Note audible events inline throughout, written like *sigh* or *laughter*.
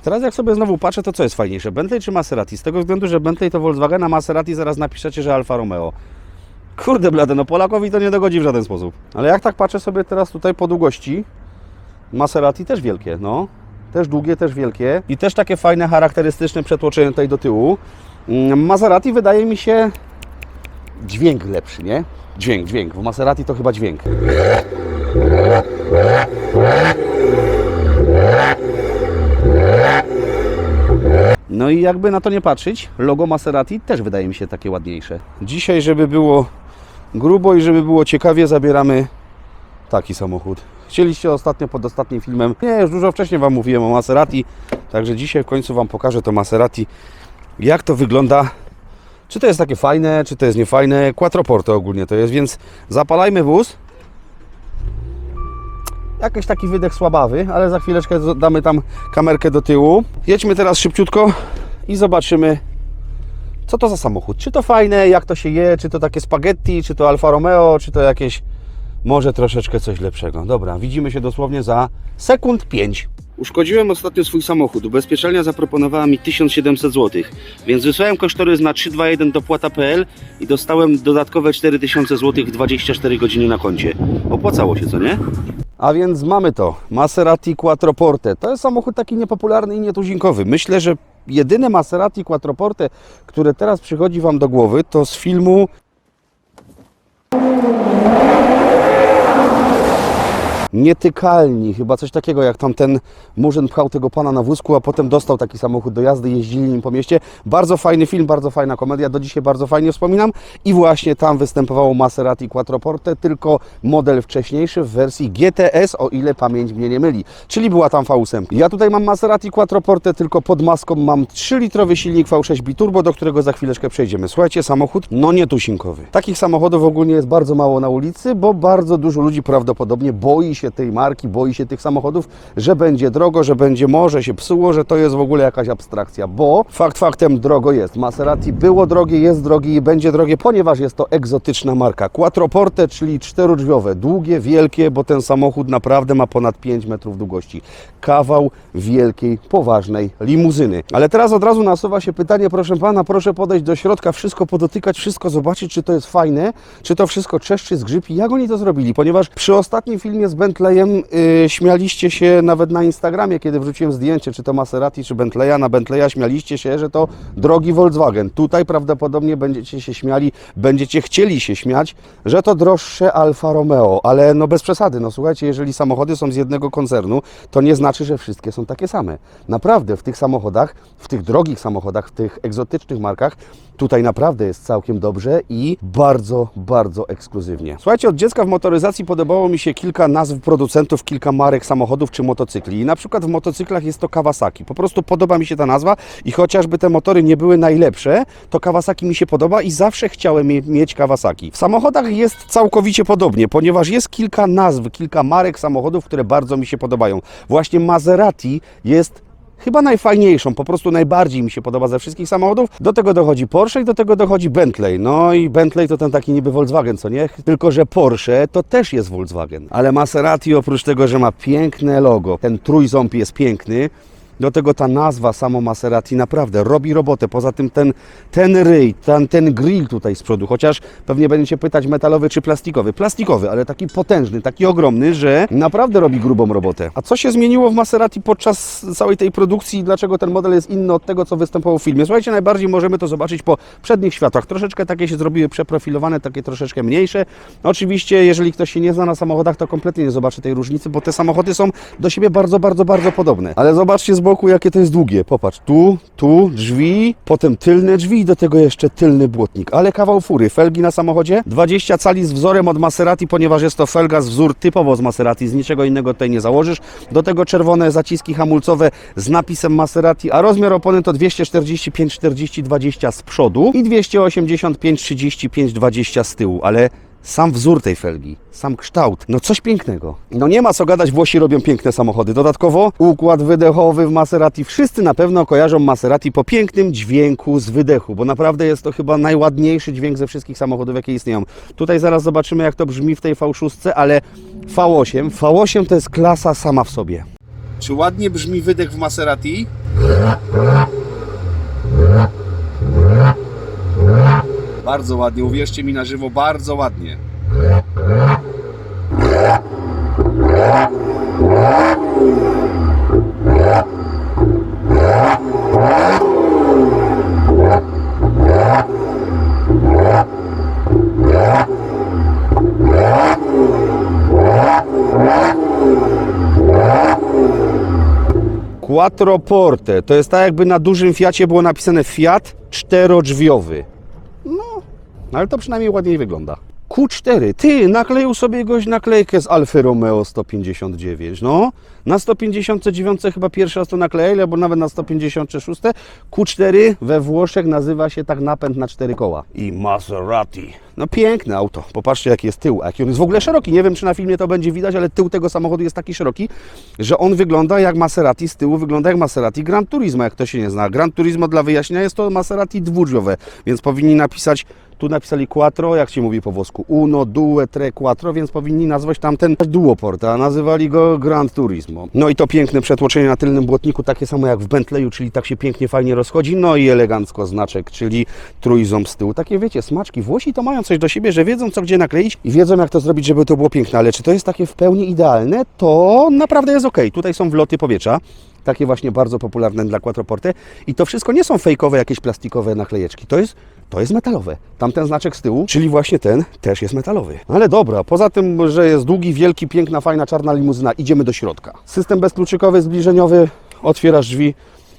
Teraz jak sobie znowu patrzę, to co jest fajniejsze, Bentley czy Maserati? Z tego względu, że Bentley to Volkswagen, a Maserati zaraz napiszecie, że Alfa Romeo. Kurde blade, no Polakowi to nie dogodzi w żaden sposób. Ale jak tak patrzę sobie teraz tutaj po długości, Maserati też wielkie, no. Też długie, też wielkie. I też takie fajne, charakterystyczne przetłoczenie tutaj do tyłu. Mm, Maserati wydaje mi się dźwięk lepszy, nie? Dźwięk, dźwięk. W Maserati to chyba dźwięk. No i jakby na to nie patrzeć, logo Maserati też wydaje mi się takie ładniejsze. Dzisiaj, żeby było grubo i żeby było ciekawie, zabieramy taki samochód. Chcieliście ostatnio pod ostatnim filmem, nie, już dużo wcześniej Wam mówiłem o Maserati, także dzisiaj w końcu Wam pokażę to Maserati, jak to wygląda, czy to jest takie fajne, czy to jest niefajne, quattroporte ogólnie to jest, więc zapalajmy wóz. Jakiś taki wydech słabawy, ale za chwileczkę damy tam kamerkę do tyłu. Jedźmy teraz szybciutko i zobaczymy, co to za samochód. Czy to fajne, jak to się je, czy to takie spaghetti, czy to Alfa Romeo, czy to jakieś może troszeczkę coś lepszego. Dobra, widzimy się dosłownie za sekund 5. Uszkodziłem ostatnio swój samochód. Ubezpieczalnia zaproponowała mi 1700 zł, więc wysłałem kosztorys na 321 do płata.pl i dostałem dodatkowe 4000 zł w 24 godziny na koncie. Opłacało się, co nie? A więc mamy to. Maserati Quattroporte. To jest samochód taki niepopularny i nietuzinkowy. Myślę, że jedyne Maserati Quattroporte, które teraz przychodzi Wam do głowy, to z filmu Nietykalni, chyba coś takiego jak tam ten murzyn pchał tego pana na wózku, a potem dostał taki samochód do jazdy, jeździli nim po mieście. Bardzo fajny film, bardzo fajna komedia, do dzisiaj bardzo fajnie wspominam. I właśnie tam występowało Maserati Quattroporte, tylko model wcześniejszy w wersji GTS, o ile pamięć mnie nie myli. Czyli była tam V8. Ja tutaj mam Maserati Quattroporte, tylko pod maską mam 3-litrowy silnik V6 Biturbo, do którego za chwileczkę przejdziemy. Słuchajcie, samochód no nietuzinkowy. Takich samochodów ogólnie jest bardzo mało na ulicy, bo bardzo dużo ludzi prawdopodobnie boi się tej marki, boi się tych samochodów, że będzie drogo, że będzie może się psuło, że to jest w ogóle jakaś abstrakcja, bo fakt faktem drogo jest. Maserati było drogie, jest drogie i będzie drogie, ponieważ jest to egzotyczna marka. Quattroporte, czyli czterodrzwiowe, długie, wielkie, bo ten samochód naprawdę ma ponad 5 metrów długości. Kawał wielkiej, poważnej limuzyny. Ale teraz od razu nasuwa się pytanie, proszę Pana, proszę podejść do środka, wszystko podotykać, wszystko zobaczyć, czy to jest fajne, czy to wszystko czeszczy, zgrzypi, jak oni to zrobili, ponieważ przy ostatnim filmie z Bentleyem yy, śmialiście się nawet na Instagramie, kiedy wrzuciłem zdjęcie, czy to Maserati, czy Bentleya, na Bentleya śmialiście się, że to drogi Volkswagen. Tutaj prawdopodobnie będziecie się śmiali, będziecie chcieli się śmiać, że to droższe Alfa Romeo, ale no bez przesady, no słuchajcie, jeżeli samochody są z jednego koncernu, to nie znaczy, że wszystkie są takie same. Naprawdę w tych samochodach, w tych drogich samochodach, w tych egzotycznych markach, tutaj naprawdę jest całkiem dobrze i bardzo, bardzo ekskluzywnie. Słuchajcie, od dziecka w motoryzacji podobało mi się kilka nazw producentów, kilka marek samochodów czy motocykli. I na przykład w motocyklach jest to Kawasaki. Po prostu podoba mi się ta nazwa i chociażby te motory nie były najlepsze, to Kawasaki mi się podoba i zawsze chciałem mie- mieć Kawasaki. W samochodach jest całkowicie podobnie, ponieważ jest kilka nazw, kilka marek samochodów, które bardzo mi się podobają. Właśnie Maserati jest chyba najfajniejszą, po prostu najbardziej mi się podoba ze wszystkich samochodów. Do tego dochodzi Porsche i do tego dochodzi Bentley. No i Bentley to ten taki niby Volkswagen, co nie? Tylko, że Porsche to też jest Volkswagen. Ale Maserati oprócz tego, że ma piękne logo, ten trójząb jest piękny, do tego ta nazwa samo Maserati naprawdę robi robotę. Poza tym ten, ten ryj, ten, ten grill tutaj z przodu, chociaż pewnie będziecie pytać metalowy czy plastikowy. Plastikowy, ale taki potężny, taki ogromny, że naprawdę robi grubą robotę. A co się zmieniło w Maserati podczas całej tej produkcji? Dlaczego ten model jest inny od tego, co występowało w filmie? Słuchajcie, najbardziej możemy to zobaczyć po przednich światłach. Troszeczkę takie się zrobiły przeprofilowane, takie troszeczkę mniejsze. Oczywiście, jeżeli ktoś się nie zna na samochodach, to kompletnie nie zobaczy tej różnicy, bo te samochody są do siebie bardzo, bardzo, bardzo podobne. Ale zobaczcie z boku, jakie to jest długie. Popatrz, tu, tu, drzwi, potem tylne drzwi i do tego jeszcze tylny błotnik. Ale kawał fury. Felgi na samochodzie 20 cali z wzorem od Maserati, ponieważ jest to felga z wzór typowo z Maserati, z niczego innego tutaj nie założysz. Do tego czerwone zaciski hamulcowe z napisem Maserati, a rozmiar opony to 245 40 20 z przodu i 285 35 20 z tyłu, ale sam wzór tej felgi, sam kształt, no coś pięknego. No nie ma co gadać, Włosi robią piękne samochody. Dodatkowo układ wydechowy w Maserati. Wszyscy na pewno kojarzą Maserati po pięknym dźwięku z wydechu, bo naprawdę jest to chyba najładniejszy dźwięk ze wszystkich samochodów, jakie istnieją. Tutaj zaraz zobaczymy, jak to brzmi w tej V6, ale V8, V8 to jest klasa sama w sobie. Czy ładnie brzmi wydech w Maserati? Bardzo ładnie, uwierzcie mi na żywo, bardzo ładnie. Quattroporte. To jest tak, jakby na dużym Fiacie było napisane Fiat czterodrzwiowy. No, ale to przynajmniej ładniej wygląda. Q4. Ty, nakleił sobie goś naklejkę z Alfa Romeo 159. No, na 159 chyba pierwszy raz to naklejali, albo nawet na 156. Q4 we Włoszech nazywa się tak napęd na cztery koła. I Maserati. No piękne auto. Popatrzcie jaki jest tył, jaki on jest w ogóle szeroki. Nie wiem czy na filmie to będzie widać, ale tył tego samochodu jest taki szeroki, że on wygląda jak Maserati z tyłu, wygląda jak Maserati Gran Turismo, jak to się nie zna. Gran Turismo dla wyjaśnienia jest to Maserati dwudrzwiowe, więc powinni napisać tu napisali quattro, jak się mówi po włosku, uno, due, tre, quattro, więc powinni nazwać tamten duoport, a nazywali go Gran Turismo. No i to piękne przetłoczenie na tylnym błotniku, takie samo jak w Bentleyu, czyli tak się pięknie, fajnie rozchodzi, no i elegancko znaczek, czyli trójząb z tyłu. Takie wiecie, smaczki. Włosi to mają coś do siebie, że wiedzą co gdzie nakleić i wiedzą jak to zrobić, żeby to było piękne, ale czy to jest takie w pełni idealne, to naprawdę jest ok. Tutaj są wloty powietrza, takie właśnie bardzo popularne dla Quattroporte i to wszystko nie są fejkowe jakieś plastikowe naklejeczki, to jest, to jest metalowe. Tamten znaczek z tyłu, czyli właśnie ten, też jest metalowy. Ale dobra, poza tym, że jest długi, wielki, piękna, fajna, czarna limuzyna, idziemy do środka. System bezkluczykowy, zbliżeniowy, otwierasz drzwi,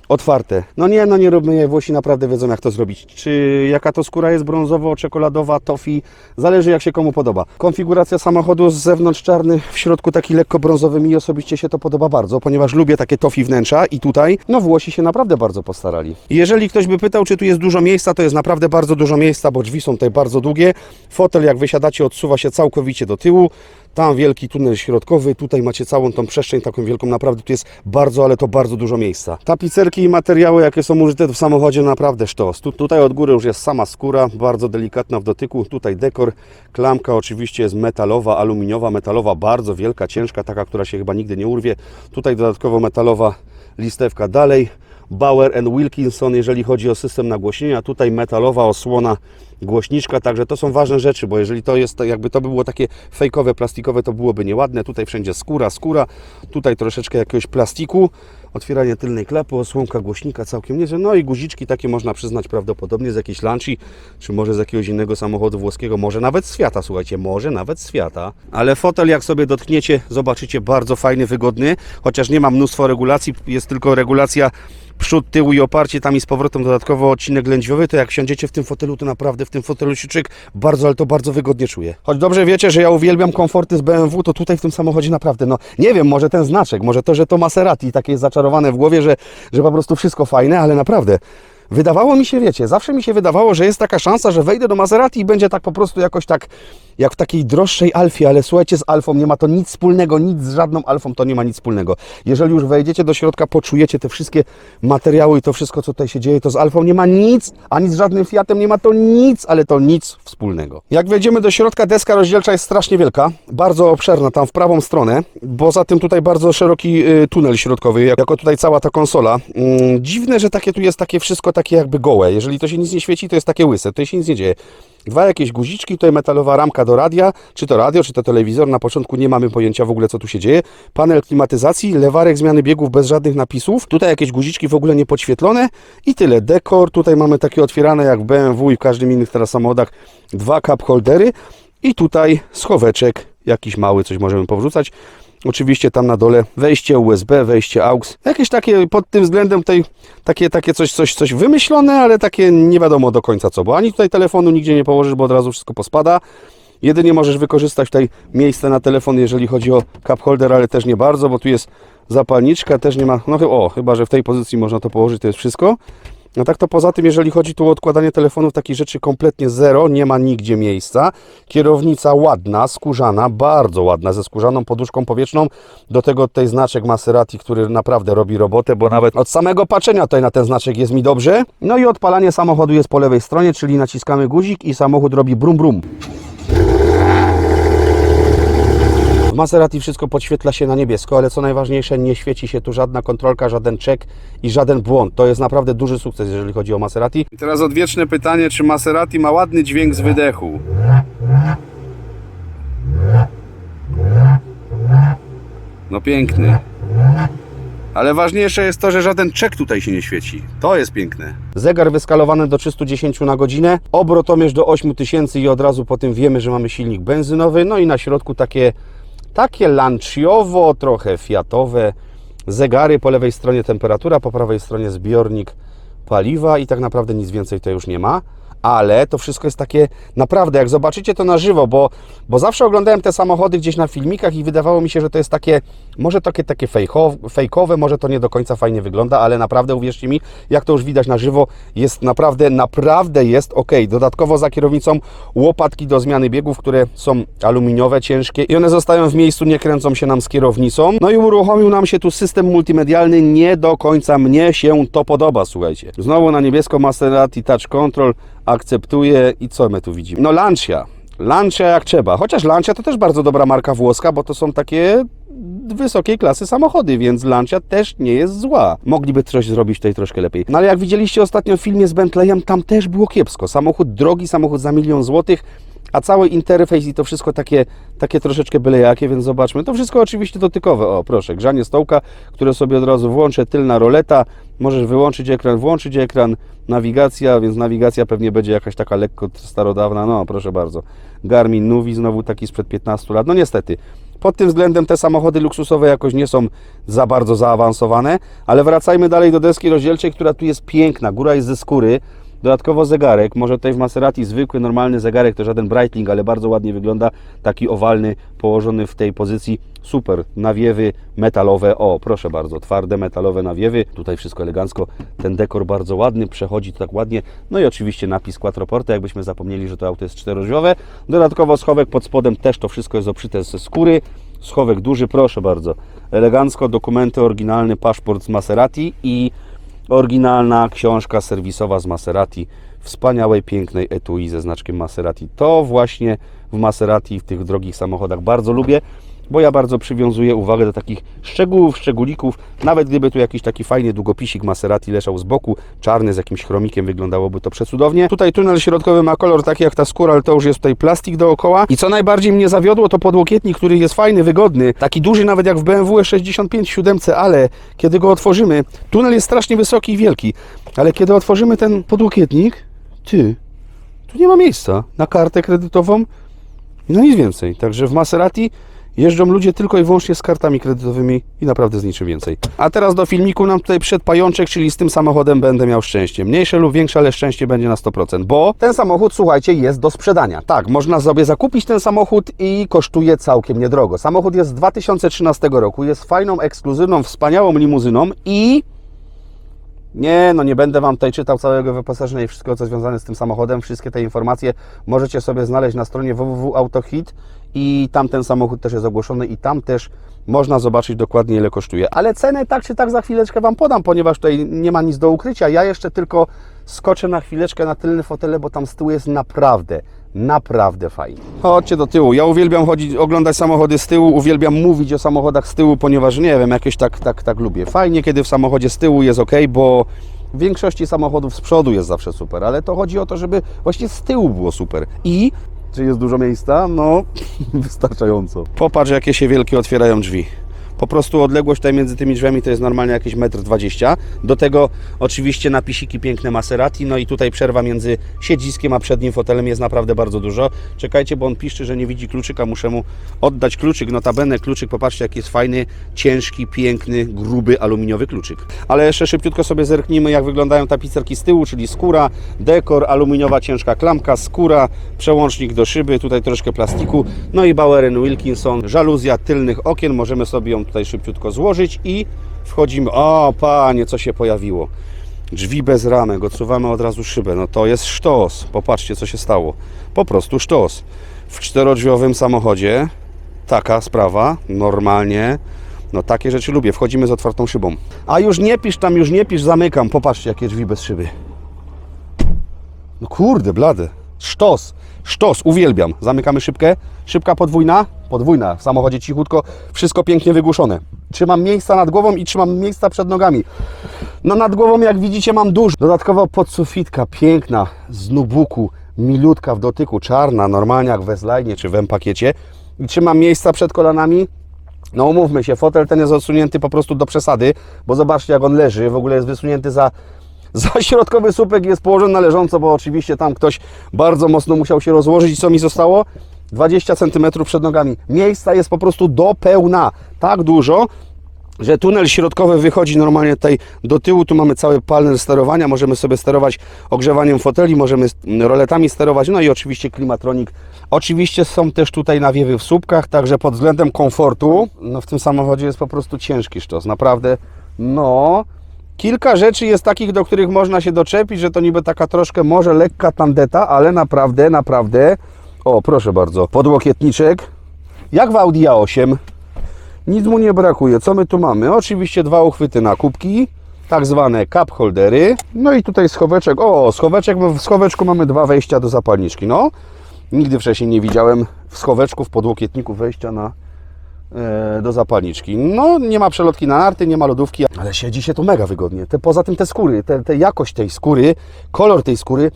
otwarte. No nie, no nie róbmy je, Włosi naprawdę wiedzą jak to zrobić. Czy jaka to skóra jest brązowo, czekoladowa, tofi, zależy jak się komu podoba. Konfiguracja samochodu z zewnątrz czarny, w środku taki lekko brązowy, mi osobiście się to podoba bardzo, ponieważ lubię takie tofi wnętrza i tutaj, no Włosi się naprawdę bardzo postarali. Jeżeli ktoś by pytał, czy tu jest dużo miejsca, to jest naprawdę bardzo dużo miejsca, bo drzwi są tutaj bardzo długie. Fotel jak wysiadacie odsuwa się całkowicie do tyłu. Tam wielki tunel środkowy, tutaj macie całą tą przestrzeń taką wielką, naprawdę tu jest bardzo, ale to bardzo dużo miejsca. Tapicerki i materiały, jakie są użyte w samochodzie, naprawdę sztos. Tu, tutaj od góry już jest sama skóra, bardzo delikatna w dotyku, tutaj dekor, klamka oczywiście jest metalowa, aluminiowa, metalowa, bardzo wielka, ciężka, taka, która się chyba nigdy nie urwie. Tutaj dodatkowo metalowa listewka dalej. Bauer Wilkinson, jeżeli chodzi o system nagłośnienia. Tutaj metalowa osłona głośniczka, także to są ważne rzeczy, bo jeżeli to jest, jakby to by było takie fejkowe, plastikowe, to byłoby nieładne. Tutaj wszędzie skóra, skóra, tutaj troszeczkę jakiegoś plastiku. Otwieranie tylnej klapy, osłonka głośnika całkiem nieźle. No i guziczki takie można przyznać prawdopodobnie z jakiejś Lanci, czy może z jakiegoś innego samochodu włoskiego, może nawet z Fiata, słuchajcie, może nawet z Fiata. Ale fotel jak sobie dotkniecie, zobaczycie, bardzo fajny, wygodny, chociaż nie ma mnóstwo regulacji, jest tylko regulacja przód, tył i oparcie, tam i z powrotem dodatkowo odcinek lędźwiowy, to jak siądziecie w tym fotelu, to naprawdę w tym fotelu człowiek bardzo, ale to bardzo wygodnie czuje. Choć dobrze wiecie, że ja uwielbiam komforty z BMW, to tutaj w tym samochodzie naprawdę, no nie wiem, może ten znaczek, może to, że to Maserati takie jest zaczarowane w głowie, że, że po prostu wszystko fajne, ale naprawdę wydawało mi się, wiecie, zawsze mi się wydawało, że jest taka szansa, że wejdę do Maserati i będzie tak po prostu jakoś tak, jak w takiej droższej Alfie, ale słuchajcie, z Alfą nie ma to nic wspólnego, nic z żadną Alfą to nie ma nic wspólnego. Jeżeli już wejdziecie do środka, poczujecie te wszystkie materiały i to wszystko, co tutaj się dzieje, to z Alfą nie ma nic, ani z żadnym Fiatem nie ma to nic, ale to nic wspólnego. Jak wejdziemy do środka, deska rozdzielcza jest strasznie wielka, bardzo obszerna tam w prawą stronę, poza tym tutaj bardzo szeroki y, tunel środkowy, jak- jako tutaj cała ta konsola. Mm, dziwne, że takie tu jest takie wszystko takie jakby gołe. Jeżeli to się nic nie świeci, to jest takie łyse, tutaj się nic nie dzieje. Dwa jakieś guziczki, tutaj metalowa ramka do radia, czy to radio, czy to telewizor. Na początku nie mamy pojęcia w ogóle, co tu się dzieje. Panel klimatyzacji, lewarek zmiany biegów bez żadnych napisów. Tutaj jakieś guziczki w ogóle niepodświetlone i tyle. Dekor, tutaj mamy takie otwierane jak w BMW i w każdym innych teraz samochodach. Dwa cup holdery i tutaj schoweczek, jakiś mały, coś możemy powrzucać. Oczywiście tam na dole wejście USB, wejście AUX. Jakieś takie pod tym względem tutaj takie, takie coś, coś, coś wymyślone, ale takie nie wiadomo do końca co, bo ani tutaj telefonu nigdzie nie położysz, bo od razu wszystko pospada. Jedynie możesz wykorzystać tutaj miejsce na telefon, jeżeli chodzi o cup holder, ale też nie bardzo, bo tu jest zapalniczka, też nie ma, no o, chyba, że w tej pozycji można to położyć, to jest wszystko. No tak to poza tym, jeżeli chodzi tu o odkładanie telefonów, takich rzeczy kompletnie zero, nie ma nigdzie miejsca. Kierownica ładna, skórzana, bardzo ładna, ze skórzaną poduszką powietrzną. Do tego tutaj znaczek Maserati, który naprawdę robi robotę, bo nawet od samego patrzenia tutaj na ten znaczek jest mi dobrze. No i odpalanie samochodu jest po lewej stronie, czyli naciskamy guzik i samochód robi brum brum. W Maserati wszystko podświetla się na niebiesko, ale co najważniejsze, nie świeci się tu żadna kontrolka, żaden czek i żaden błąd. To jest naprawdę duży sukces, jeżeli chodzi o Maserati. I teraz odwieczne pytanie, czy Maserati ma ładny dźwięk z wydechu? No piękny. Ale ważniejsze jest to, że żaden czek tutaj się nie świeci. To jest piękne. Zegar wyskalowany do 310 na godzinę, obrotomierz do 8000 i od razu po tym wiemy, że mamy silnik benzynowy. No i na środku takie, takie lanciowo, trochę fiatowe zegary. Po lewej stronie temperatura, po prawej stronie zbiornik paliwa i tak naprawdę nic więcej to już nie ma. Ale to wszystko jest takie naprawdę, jak zobaczycie to na żywo, bo, bo zawsze oglądałem te samochody gdzieś na filmikach i wydawało mi się, że to jest takie, może takie, takie fejkowe, może to nie do końca fajnie wygląda, ale naprawdę uwierzcie mi, jak to już widać na żywo, jest naprawdę, naprawdę jest ok. Dodatkowo za kierownicą łopatki do zmiany biegów, które są aluminiowe, ciężkie i one zostają w miejscu, nie kręcą się nam z kierownicą. No i uruchomił nam się tu system multimedialny, nie do końca mnie się to podoba, słuchajcie. Znowu na niebiesko Maserati Touch Control, akceptuję i co my tu widzimy? No Lancia. Lancia jak trzeba. Chociaż Lancia to też bardzo dobra marka włoska, bo to są takie wysokiej klasy samochody, więc Lancia też nie jest zła. Mogliby coś zrobić tutaj troszkę lepiej. No ale jak widzieliście ostatnio w filmie z Bentleyem, tam też było kiepsko. Samochód drogi, samochód za milion złotych, a cały interfejs i to wszystko takie, takie troszeczkę byle jakie, więc zobaczmy. To wszystko oczywiście dotykowe. O, proszę, grzanie stołka, które sobie od razu włączę, tylna roleta. Możesz wyłączyć ekran, włączyć ekran, nawigacja, więc nawigacja pewnie będzie jakaś taka lekko starodawna. No, proszę bardzo. Garmin Nuvi, znowu taki sprzed 15 lat. No niestety, pod tym względem te samochody luksusowe jakoś nie są za bardzo zaawansowane, ale wracajmy dalej do deski rozdzielczej, która tu jest piękna. Góra jest ze skóry. Dodatkowo zegarek, może tutaj w Maserati zwykły, normalny zegarek, to żaden Breitling, ale bardzo ładnie wygląda, taki owalny, położony w tej pozycji, super, nawiewy metalowe, o proszę bardzo, twarde metalowe nawiewy, tutaj wszystko elegancko, ten dekor bardzo ładny, przechodzi to tak ładnie, no i oczywiście napis Quattroporte, jakbyśmy zapomnieli, że to auto jest czterodrzwiowe, dodatkowo schowek pod spodem też to wszystko jest obszyte ze skóry, schowek duży, proszę bardzo, elegancko, dokumenty oryginalny, paszport z Maserati i Oryginalna książka serwisowa z Maserati, wspaniałej, pięknej etui ze znaczkiem Maserati. To właśnie w Maserati, w tych drogich samochodach bardzo lubię, bo ja bardzo przywiązuję uwagę do takich szczegółów, szczególików. Nawet gdyby tu jakiś taki fajny długopisik Maserati leżał z boku, czarny z jakimś chromikiem, wyglądałoby to przecudownie. Tutaj tunel środkowy ma kolor taki jak ta skóra, ale to już jest tutaj plastik dookoła. I co najbardziej mnie zawiodło, to podłokietnik, który jest fajny, wygodny, taki duży nawet jak w BMW 65 7, ale kiedy go otworzymy, tunel jest strasznie wysoki i wielki, ale kiedy otworzymy ten podłokietnik, ty, tu nie ma miejsca na kartę kredytową, no nic więcej. Także w Maserati jeżdżą ludzie tylko i wyłącznie z kartami kredytowymi i naprawdę z niczym więcej. A teraz do filmiku nam tutaj przed pajączek, czyli z tym samochodem będę miał szczęście. Mniejsze lub większe, ale szczęście będzie na 100%, bo ten samochód, słuchajcie, jest do sprzedania. Tak, można sobie zakupić ten samochód i kosztuje całkiem niedrogo. Samochód jest z 2013 roku, jest fajną, ekskluzywną, wspaniałą limuzyną i nie, no nie będę Wam tutaj czytał całego wyposażenia i wszystkiego, co związane z tym samochodem. Wszystkie te informacje możecie sobie znaleźć na stronie www.autohit i tam ten samochód też jest ogłoszony i tam też można zobaczyć dokładnie ile kosztuje. Ale cenę tak czy tak za chwileczkę Wam podam, ponieważ tutaj nie ma nic do ukrycia. Ja jeszcze tylko skoczę na chwileczkę na tylne fotele, bo tam z tyłu jest naprawdę, naprawdę fajnie. Chodźcie do tyłu. Ja uwielbiam chodzić, oglądać samochody z tyłu, uwielbiam mówić o samochodach z tyłu, ponieważ nie wiem, jakoś tak, tak, tak lubię. Fajnie, kiedy w samochodzie z tyłu jest ok, bo w większości samochodów z przodu jest zawsze super, ale to chodzi o to, żeby właśnie z tyłu było super. I czy jest dużo miejsca? No, *laughs* wystarczająco. Popatrz, jakie się wielkie otwierają drzwi. Po prostu odległość tutaj między tymi drzwiami to jest normalnie jakieś 1,20 m. Do tego oczywiście napisiki piękne Maserati, no i tutaj przerwa między siedziskiem a przednim fotelem jest naprawdę bardzo dużo. Czekajcie, bo on piszczy, że nie widzi kluczyka, muszę mu oddać kluczyk. Notabene kluczyk, popatrzcie jaki jest fajny, ciężki, piękny, gruby, aluminiowy kluczyk. Ale jeszcze szybciutko sobie zerknijmy jak wyglądają tapicerki z tyłu, czyli skóra, dekor, aluminiowa ciężka klamka, skóra, przełącznik do szyby, tutaj troszkę plastiku, no i Bauer Wilkinson, żaluzja tylnych okien, możemy sobie ją tutaj szybciutko złożyć i wchodzimy. O, panie, co się pojawiło. Drzwi bez ramek, odsuwamy od razu szybę. No to jest sztos. Popatrzcie, co się stało. Po prostu sztos. W czterodrzwiowym samochodzie taka sprawa, normalnie. No takie rzeczy lubię. Wchodzimy z otwartą szybą. A już nie pisz tam, już nie pisz, zamykam. Popatrzcie, jakie drzwi bez szyby. No kurde, blady. Sztos. Sztos, uwielbiam. Zamykamy szybkę. Szybka podwójna. Podwójna. W samochodzie cichutko. Wszystko pięknie wygłuszone. Trzymam miejsca nad głową i trzymam miejsca przed nogami. No nad głową, jak widzicie, mam dużo. Dodatkowo podsufitka piękna, z nubuku, milutka w dotyku, czarna, normalnie jak w Westline czy w M-pakiecie. I trzymam miejsca przed kolanami. No umówmy się, fotel ten jest odsunięty po prostu do przesady, bo zobaczcie jak on leży, w ogóle jest wysunięty za, za środkowy słupek jest położony na leżąco, bo oczywiście tam ktoś bardzo mocno musiał się rozłożyć. I co mi zostało? 20 cm przed nogami. Miejsca jest po prostu do pełna. Tak dużo, że tunel środkowy wychodzi normalnie tutaj do tyłu, tu mamy cały panel sterowania, możemy sobie sterować ogrzewaniem foteli, możemy roletami sterować, no i oczywiście klimatronik. Oczywiście są też tutaj nawiewy w słupkach, także pod względem komfortu, no w tym samochodzie jest po prostu ciężki sztos, naprawdę, no... Kilka rzeczy jest takich, do których można się doczepić, że to niby taka troszkę może lekka tandeta, ale naprawdę, naprawdę... O, proszę bardzo, podłokietniczek, jak w Audi A8, nic mu nie brakuje. Co my tu mamy? Oczywiście dwa uchwyty na kubki, tak zwane cup holdery. No i tutaj schoweczek. O, schoweczek, w schoweczku mamy dwa wejścia do zapalniczki. No, nigdy wcześniej nie widziałem w schoweczku, w podłokietniku wejścia na, do zapalniczki. No, nie ma przelotki na narty, nie ma lodówki, ale siedzi się tu mega wygodnie. Te, poza tym te skóry, te, te jakość tej skóry, kolor tej skóry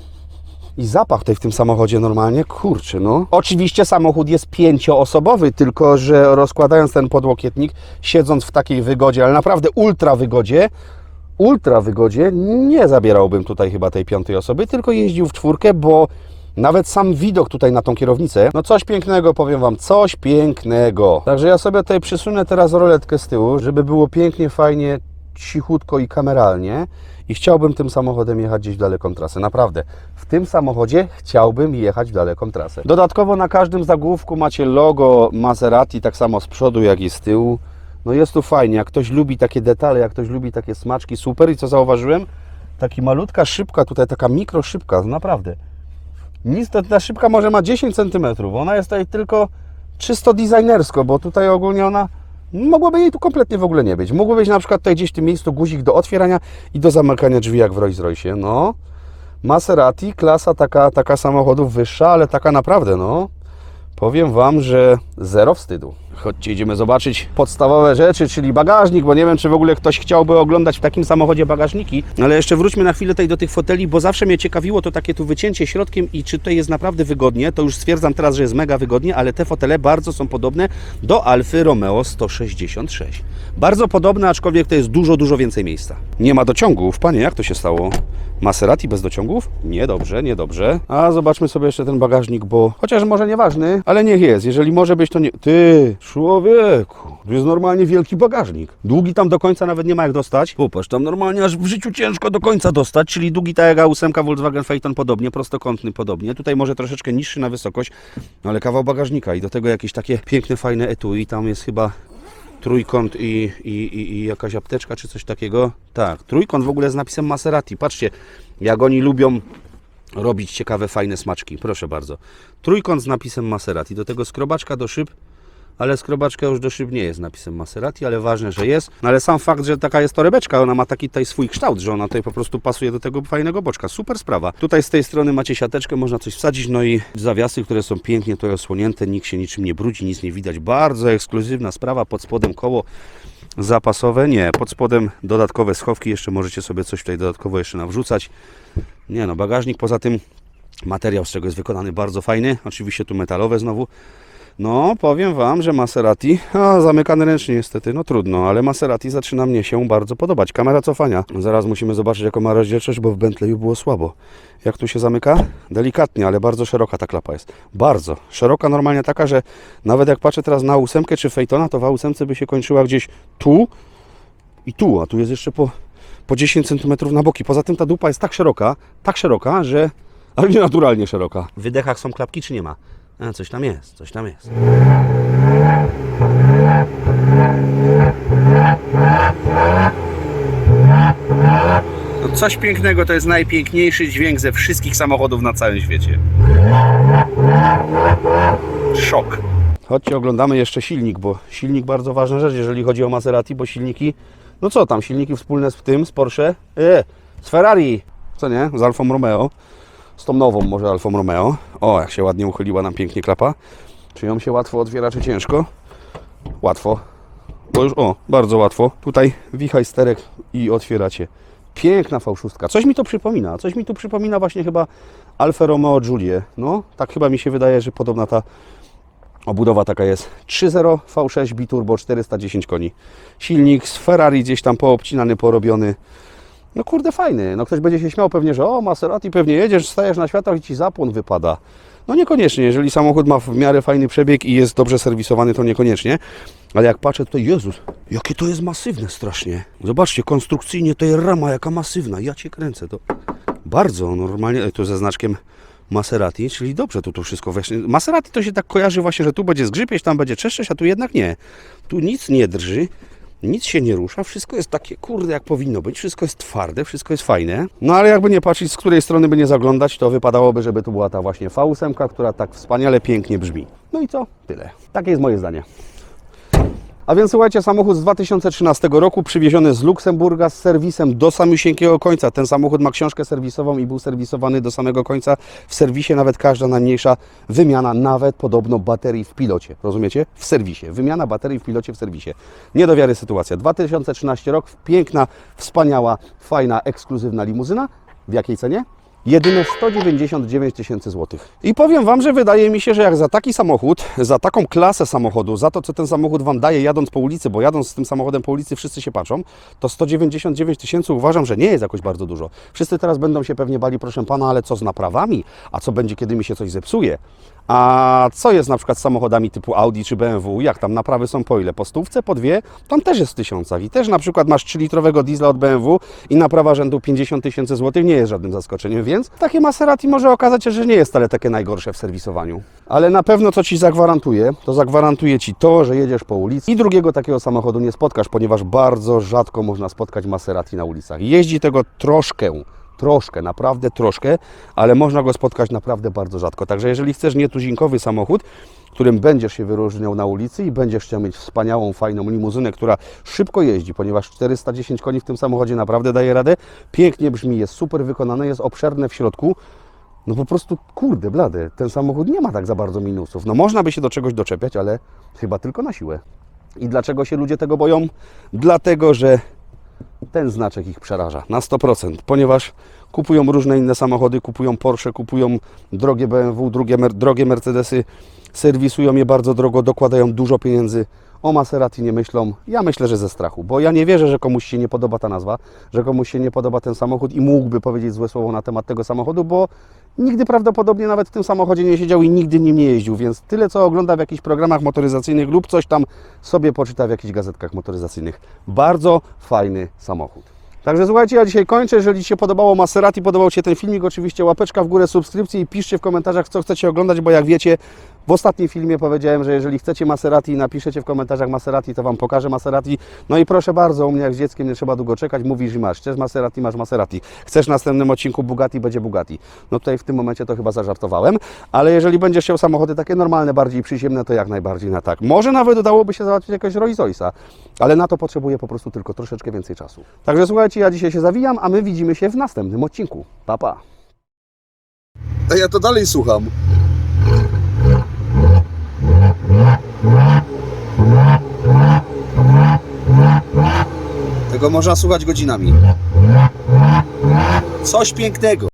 i zapach tutaj w tym samochodzie normalnie, kurczę, no. Oczywiście samochód jest pięcioosobowy, tylko że rozkładając ten podłokietnik, siedząc w takiej wygodzie, ale naprawdę ultra wygodzie, ultra wygodzie, nie zabierałbym tutaj chyba tej piątej osoby, tylko jeździł w czwórkę, bo nawet sam widok tutaj na tą kierownicę, no coś pięknego, powiem Wam, coś pięknego. Także ja sobie tutaj przysunę teraz roletkę z tyłu, żeby było pięknie, fajnie, cichutko i kameralnie i chciałbym tym samochodem jechać gdzieś w daleką trasę. Naprawdę, w tym samochodzie chciałbym jechać w daleką trasę. Dodatkowo na każdym zagłówku macie logo Maserati, tak samo z przodu, jak i z tyłu. No jest tu fajnie, jak ktoś lubi takie detale, jak ktoś lubi takie smaczki, super. I co zauważyłem? Taki malutka szybka, tutaj taka mikro szybka, naprawdę. To ta szybka może ma 10 cm, ona jest tutaj tylko czysto designersko, bo tutaj ogólnie ona mogłoby jej tu kompletnie w ogóle nie być. Mógłby być na przykład tutaj gdzieś w tym miejscu guzik do otwierania i do zamykania drzwi jak w Rolls Royce. No, Maserati, klasa taka, taka samochodów wyższa, ale taka naprawdę, no. Powiem Wam, że zero wstydu. Chodźcie, idziemy zobaczyć podstawowe rzeczy, czyli bagażnik, bo nie wiem, czy w ogóle ktoś chciałby oglądać w takim samochodzie bagażniki. Ale jeszcze wróćmy na chwilę tutaj do tych foteli, bo zawsze mnie ciekawiło to takie tu wycięcie środkiem i czy tutaj jest naprawdę wygodnie. To już stwierdzam teraz, że jest mega wygodnie, ale te fotele bardzo są podobne do Alfy Romeo 166. Bardzo podobne, aczkolwiek to jest dużo, dużo więcej miejsca. Nie ma dociągów. Panie, jak to się stało? Maserati bez dociągów? Niedobrze, niedobrze. A zobaczmy sobie jeszcze ten bagażnik, bo chociaż może nieważny, ale niech jest. Jeżeli może być, to nie... Ty, człowieku, tu jest normalnie wielki bagażnik. Długi tam do końca nawet nie ma jak dostać. Popatrz, tam normalnie aż w życiu ciężko do końca dostać, czyli długi tak jak A8 Volkswagen Phaeton podobnie, prostokątny podobnie. Tutaj może troszeczkę niższy na wysokość, no ale kawał bagażnika i do tego jakieś takie piękne, fajne etui. Tam jest chyba trójkąt i, i, i, i jakaś apteczka czy coś takiego. Tak, trójkąt w ogóle z napisem Maserati. Patrzcie, jak oni lubią robić ciekawe, fajne smaczki. Proszę bardzo. Trójkąt z napisem Maserati. Do tego skrobaczka do szyb, ale skrobaczka już do szyb nie jest napisem Maserati, ale ważne, że jest. No ale sam fakt, że taka jest torebeczka, ona ma taki tutaj swój kształt, że ona tutaj po prostu pasuje do tego fajnego boczka. Super sprawa. Tutaj z tej strony macie siateczkę, można coś wsadzić, no i zawiasy, które są pięknie tutaj osłonięte, nikt się niczym nie brudzi, nic nie widać. Bardzo ekskluzywna sprawa, pod spodem koło zapasowe, nie, pod spodem dodatkowe schowki, jeszcze możecie sobie coś tutaj dodatkowo jeszcze nawrzucać. Nie no, bagażnik poza tym materiał z czego jest wykonany bardzo fajny, oczywiście tu metalowe znowu. No, powiem Wam, że Maserati, a zamykany ręcznie niestety, no trudno, ale Maserati zaczyna mnie się bardzo podobać. Kamera cofania, zaraz musimy zobaczyć jaką ma rozdzielczość, bo w Bentleyu było słabo. Jak tu się zamyka? Delikatnie, ale bardzo szeroka ta klapa jest. Bardzo. Szeroka normalnie taka, że nawet jak patrzę teraz na ósemkę czy Phaetona, to w ósemce by się kończyła gdzieś tu i tu, a tu jest jeszcze po, po 10 cm na boki. Poza tym ta dupa jest tak szeroka, tak szeroka, że ale nie naturalnie szeroka. W wydechach są klapki czy nie ma? A, coś tam jest, coś tam jest. No coś pięknego, to jest najpiękniejszy dźwięk ze wszystkich samochodów na całym świecie. Szok. Chodźcie, oglądamy jeszcze silnik, bo silnik bardzo ważna rzecz, jeżeli chodzi o Maserati, bo silniki, no co tam, silniki wspólne z tym, z Porsche, e, z Ferrari, co nie, z Alfą Romeo. Z tą nową może Alfą Romeo. O, jak się ładnie uchyliła nam pięknie klapa. Czy ją się łatwo otwiera, czy ciężko? Łatwo. Bo już, o, bardzo łatwo. Tutaj wichaj sterek i otwieracie. Piękna fałszustka. Coś mi to przypomina. Coś mi tu przypomina właśnie chyba Alfa Romeo Giulie. No, tak chyba mi się wydaje, że podobna ta obudowa taka jest. 3.0 V6 biturbo 410 koni. Silnik z Ferrari gdzieś tam poobcinany, porobiony. No kurde, fajny. No ktoś będzie się śmiał pewnie, że o, Maserati, pewnie jedziesz, stajesz na światłach i Ci zapłon wypada. No niekoniecznie. Jeżeli samochód ma w miarę fajny przebieg i jest dobrze serwisowany, to niekoniecznie. Ale jak patrzę tutaj, Jezus, jakie to jest masywne strasznie. Zobaczcie, konstrukcyjnie to jest rama jaka masywna. Ja Cię kręcę. To bardzo normalnie, tu ze znaczkiem Maserati, czyli dobrze tu to wszystko właśnie. Maserati to się tak kojarzy właśnie, że tu będzie zgrzypieć, tam będzie czeszczeć, a tu jednak nie. Tu nic nie drży, nic się nie rusza, wszystko jest takie kurde jak powinno być, wszystko jest twarde, wszystko jest fajne. No ale jakby nie patrzeć, z której strony by nie zaglądać, to wypadałoby, żeby tu była ta właśnie V8, która tak wspaniale, pięknie brzmi. No i co? Tyle. Takie jest moje zdanie. A więc słuchajcie, samochód z 2013 roku, przywieziony z Luksemburga z serwisem do samysieńkiego końca. Ten samochód ma książkę serwisową i był serwisowany do samego końca. W serwisie nawet każda najmniejsza wymiana, nawet podobno baterii w pilocie. Rozumiecie? W serwisie. Wymiana baterii w pilocie w serwisie. Nie do wiary sytuacja. 2013 rok, piękna, wspaniała, fajna, ekskluzywna limuzyna. W jakiej cenie? Jedyne 199 tysięcy złotych. I powiem Wam, że wydaje mi się, że jak za taki samochód, za taką klasę samochodu, za to, co ten samochód Wam daje jadąc po ulicy, bo jadąc z tym samochodem po ulicy wszyscy się patrzą, to 199 tysięcy uważam, że nie jest jakoś bardzo dużo. Wszyscy teraz będą się pewnie bali, proszę Pana, ale co z naprawami? A co będzie, kiedy mi się coś zepsuje? A co jest na przykład z samochodami typu Audi czy BMW? Jak tam naprawy są po ile? Po stówce, po dwie? Tam też jest w tysiącach. I też na przykład masz 3-litrowego diesla od BMW i naprawa rzędu 50 tysięcy złotych nie jest żadnym zaskoczeniem, więc takie Maserati może okazać się, że nie jest wcale takie najgorsze w serwisowaniu. Ale na pewno co Ci zagwarantuję, to zagwarantuję Ci to, że jedziesz po ulicy i drugiego takiego samochodu nie spotkasz, ponieważ bardzo rzadko można spotkać Maserati na ulicach. Jeździ tego troszkę, troszkę, naprawdę troszkę, ale można go spotkać naprawdę bardzo rzadko. Także jeżeli chcesz nietuzinkowy samochód, którym będziesz się wyróżniał na ulicy i będziesz chciał mieć wspaniałą, fajną limuzynę, która szybko jeździ, ponieważ 410 koni w tym samochodzie naprawdę daje radę, pięknie brzmi, jest super wykonane, jest obszerne w środku, no po prostu, kurde, blady, ten samochód nie ma tak za bardzo minusów. No można by się do czegoś doczepiać, ale chyba tylko na siłę. I dlaczego się ludzie tego boją? Dlatego, że ten znaczek ich przeraża na 100%, ponieważ kupują różne inne samochody, kupują Porsche, kupują drogie BMW, drugie, mer- drogie Mercedesy, serwisują je bardzo drogo, dokładają dużo pieniędzy. O Maserati nie myślą. Ja myślę, że ze strachu, bo ja nie wierzę, że komuś się nie podoba ta nazwa, że komuś się nie podoba ten samochód i mógłby powiedzieć złe słowo na temat tego samochodu, bo nigdy prawdopodobnie nawet w tym samochodzie nie siedział i nigdy nim nie jeździł, więc tyle co ogląda w jakichś programach motoryzacyjnych lub coś tam sobie poczyta w jakichś gazetkach motoryzacyjnych. Bardzo fajny samochód. Także słuchajcie, ja dzisiaj kończę. Jeżeli Ci się podobało Maserati, podobał Ci się ten filmik, oczywiście łapeczka w górę, subskrypcję i piszcie w komentarzach, co chcecie oglądać, bo jak wiecie, w ostatnim filmie powiedziałem, że jeżeli chcecie Maserati napiszecie w komentarzach Maserati, to Wam pokażę Maserati. No i proszę bardzo, u mnie jak z dzieckiem nie trzeba długo czekać, mówisz i masz. Chcesz Maserati, masz Maserati. Chcesz w następnym odcinku Bugatti, będzie Bugatti. No tutaj w tym momencie to chyba zażartowałem, ale jeżeli będziesz chciał samochody takie normalne, bardziej przyziemne, to jak najbardziej na tak. Może nawet udałoby się załatwić jakiegoś Rolls Royce'a, ale na to potrzebuję po prostu tylko troszeczkę więcej czasu. Także słuchajcie, ja dzisiaj się zawijam, a my widzimy się w następnym odcinku. Pa, pa. A ja to dalej słucham. Tego można słuchać godzinami. Coś pięknego.